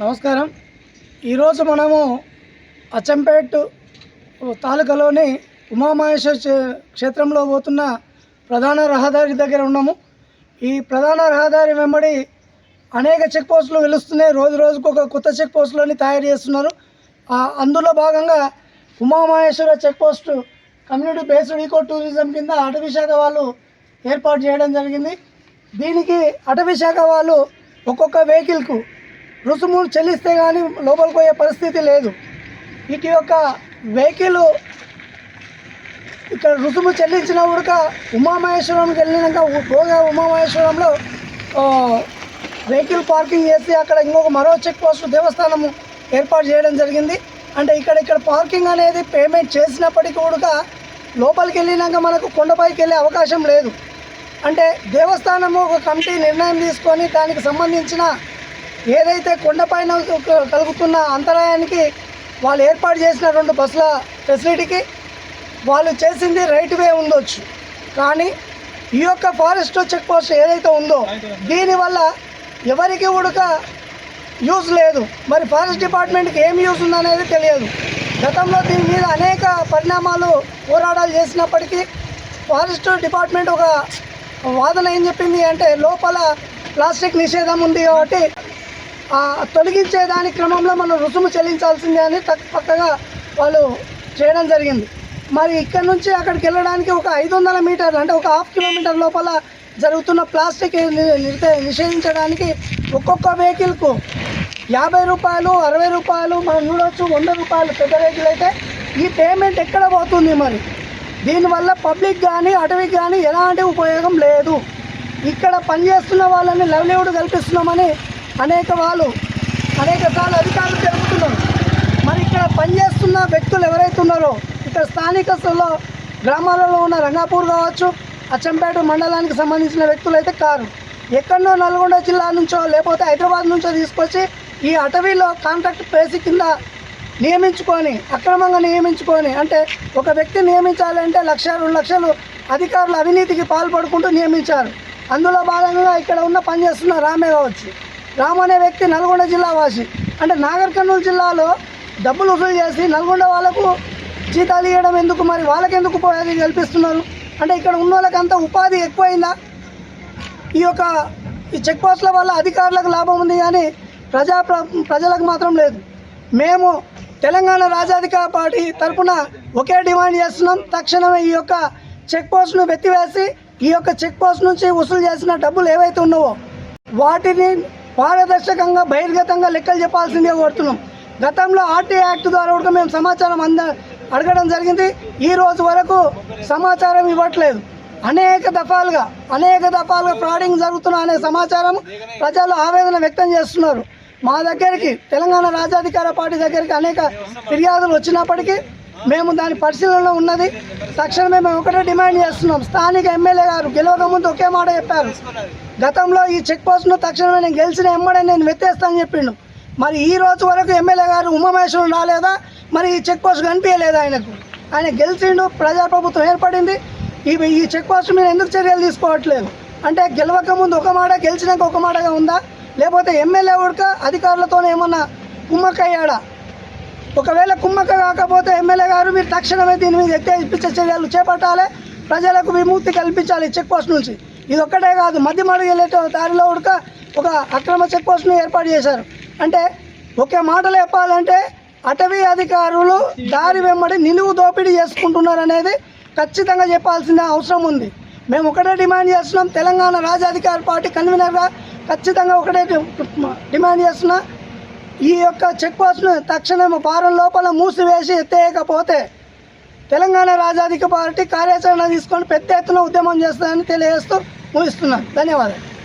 నమస్కారం. ఈరోజు మనము అచ్చంపేట్ తాలూకాలోని ఉమామహేశ్వర క్షేత్రంలో పోతున్న ప్రధాన రహదారి దగ్గర ఉన్నాము. ఈ ప్రధాన రహదారి వెంబడి అనేక చెక్ పోస్టులు వెలుస్తున్నాయి. రోజు రోజుకు ఒక కొత్త చెక్ పోస్టులని తయారు చేస్తున్నారు. అందులో భాగంగా Umamaheswara check post community based eco tourism కింద అటవీ శాఖ వాళ్ళు ఏర్పాటు చేయడం జరిగింది. దీనికి అటవీ శాఖ వాళ్ళు ఒక్కొక్క వెహికల్కు రుసుము చెల్లిస్తే కానీ లోపలికి పోయే పరిస్థితి లేదు. వీటి యొక్క వెహికల్ ఇక్కడ రుసుము చెల్లించిన ఉడక ఉమామహేశ్వరంకి వెళ్ళినాక పోగా ఉమామహేశ్వరంలో వెహికల్ పార్కింగ్ చేసి అక్కడ ఇంకొక మరో చెక్ పోస్ట్ దేవస్థానము ఏర్పాటు చేయడం జరిగింది. అంటే ఇక్కడ ఇక్కడ పార్కింగ్ అనేది పేమెంట్ చేసినప్పటికీ కూడా లోపలికి వెళ్ళినాక మనకు కొండపైకి వెళ్ళే అవకాశం లేదు. అంటే దేవస్థానము ఒక కమిటీ నిర్ణయం తీసుకొని దానికి సంబంధించిన ఏదైతే కొండపైన కలుగుతున్న అంతరాయానికి వాళ్ళు ఏర్పాటు చేసిన రెండు బస్సుల ఫెసిలిటీకి వాళ్ళు చేసింది రైట్ వే ఉండొచ్చు. కానీ ఈ యొక్క ఫారెస్ట్ చెక్ పోస్ట్ ఏదైతే ఉందో దీనివల్ల ఎవరికి ఉడక యూజ్ లేదు. మరి ఫారెస్ట్ డిపార్ట్మెంట్కి ఏం యూజ్ ఉందనేది తెలియదు. గతంలో దీని మీద అనేక పరిణామాలు పోరాటాలు చేసినప్పటికీ ఫారెస్ట్ డిపార్ట్మెంట్ ఒక వాదన ఏం చెప్పింది అంటే లోపల ప్లాస్టిక్ నిషేధం ఉంది కాబట్టి తొలగించే దాని క్రమంలో మనం రుసుము చెల్లించాల్సిందే అని తక్ పక్కగా వాళ్ళు చేయడం జరిగింది. మరి ఇక్కడ నుంచి అక్కడికి వెళ్ళడానికి ఒక ఐదు వందల మీటర్లు అంటే ఒక హాఫ్ కిలోమీటర్ లోపల జరుగుతున్న ప్లాస్టిక్ నిషేధించడానికి ఒక్కొక్క వెహికల్కు యాభై రూపాయలు అరవై రూపాయలు మనం చూడవచ్చు వంద రూపాయలు పెద్ద వెహికల్ అయితే ఈ పేమెంట్ ఎక్కడ పోతుంది మరి? దీనివల్ల పబ్లిక్ కానీ అటవీకి కానీ ఎలాంటి ఉపయోగం లేదు. ఇక్కడ పనిచేస్తున్న వాళ్ళని లవ్లీవుడ్ కల్పిస్తున్నామని అనేక వాళ్ళు అనేక సార్లు అధికారులు జరుపుతున్నారు మరి ఇక్కడ పనిచేస్తున్న వ్యక్తులు ఎవరైతే ఉన్నారో ఇక్కడ స్థానిక గ్రామాలలో ఉన్న రంగాపూర్ కావచ్చు అచ్చంపేట మండలానికి సంబంధించిన వ్యక్తులు అయితే కారు. ఎక్కడో నల్గొండ జిల్లా నుంచో లేకపోతే హైదరాబాద్ నుంచో తీసుకొచ్చి ఈ అటవీలో కాంట్రాక్ట్ పేసి కింద నియమించుకొని అక్రమంగా నియమించుకొని అంటే ఒక వ్యక్తి నియమించాలంటే లక్ష రెండు లక్షలు అధికారులు అవినీతికి పాల్పడుకుంటూ నియమించారు. అందులో భాగంగా ఇక్కడ ఉన్న పనిచేస్తున్న రామే కావచ్చు. రామ్ అనే వ్యక్తి నల్గొండ జిల్లా వాసి. అంటే నాగర్ కర్నూలు జిల్లాలో డబ్బులు వసూలు చేసి నల్గొండ వాళ్ళకు జీతాలు ఇవ్వడం ఎందుకు? మరి వాళ్ళకి ఎందుకు పోయేది కల్పిస్తున్నారు? అంటే ఇక్కడ ఉన్న వాళ్ళకంతా ఉపాధి ఎక్కువైందా? ఈ యొక్క ఈ చెక్ పోస్టుల వల్ల అధికారులకు లాభం ఉంది కానీ ప్రజా ప్ర- ప్రజలకు మాత్రం లేదు. మేము తెలంగాణ రాజాధికార పార్టీ తరఫున ఒకే డిమాండ్ చేస్తున్నాం. తక్షణమే ఈ యొక్క చెక్ పోస్ట్ను వెత్తివేసి ఈ యొక్క చెక్ పోస్ట్ నుంచి వసూలు చేసిన డబ్బులు ఏవైతే ఉన్నావో వాటిని పారదర్శకంగా బహిర్గతంగా లెక్కలు చెప్పాల్సిందే కోరుతున్నాం. గతంలో ఆర్టీ యాక్ట్ ద్వారా కూడా మేము సమాచారం అంద అడగడం జరిగింది. ఈ రోజు వరకు సమాచారం ఇవ్వట్లేదు. అనేక దఫాలుగా అనేక దఫాలుగా ఫ్రాడింగ్ జరుగుతున్న అనే సమాచారం ప్రజలు ఆవేదన వ్యక్తం చేస్తున్నారు. మా దగ్గరికి తెలంగాణ రాజాధికార పార్టీ దగ్గరికి అనేక ఫిర్యాదులు వచ్చినప్పటికీ మేము దాని పరిశీలనలో ఉన్నది. తక్షణమే మేము ఒకటే డిమాండ్ చేస్తున్నాం. స్థానిక ఎమ్మెల్యే గారు గెలవక ముందు ఒకే మాట చెప్పారు. గతంలో ఈ చెక్ పోస్ట్ను తక్షణమే నేను గెలిచిన ఎమ్మడే నేను వెత్తేస్తానని చెప్పిండు. మరి ఈ రోజు వరకు ఎమ్మెల్యే గారు ఉమామేశ్వరం రాలేదా? మరి ఈ చెక్ పోస్ట్ కనిపించలేదు ఆయనకు? ఆయన గెలిచిండు ప్రజాప్రభుత్వం ఏర్పడింది. ఈ ఈ చెక్ పోస్ట్ మీద ఎందుకు చర్యలు తీసుకోవట్లేదు? అంటే గెలవక ముందు ఒక మాట గెలిచినాక ఒక మాటగా ఉందా? లేకపోతే ఎమ్మెల్యే ఉడక అధికారులతో ఏమన్నా కుమ్మక్కయ్యాడా? ఒకవేళ కుమ్మక్క కాకపోతే ఎమ్మెల్యే గారు మీరు తక్షణమే దీని మీద ఎత్తే ఇప్పించే చర్యలు చేపట్టాలి. ప్రజలకు విముక్తి కల్పించాలి చెక్ పోస్ట్ నుంచి. ఇది ఒక్కటే కాదు మధ్య మడుగు వెళ్ళే దారిలో ఉడక ఒక అక్రమ చెక్ పోస్ట్ను ఏర్పాటు చేశారు. అంటే ఒకే మాటలు చెప్పాలంటే అటవీ అధికారులు దారి వెంబడి నిలువు దోపిడీ చేసుకుంటున్నారు అనేది ఖచ్చితంగా చెప్పాల్సిన అవసరం ఉంది. మేము ఒకటే డిమాండ్ చేస్తున్నాం తెలంగాణ రాజాధికార పార్టీ కన్వీనర్గా ఖచ్చితంగా ఒకటే డిమాండ్ చేస్తున్నా. ఈ యొక్క చెక్ పోస్ట్ను తక్షణం వారం లోపల మూసివేసి ఎత్తేయకపోతే తెలంగాణ రాజాధిక పార్టీ కార్యాచరణ తీసుకొని పెద్ద ఎత్తున ఉద్యమం చేస్తుందని తెలియజేస్తూ ముగిస్తున్నాను. ధన్యవాదాలు.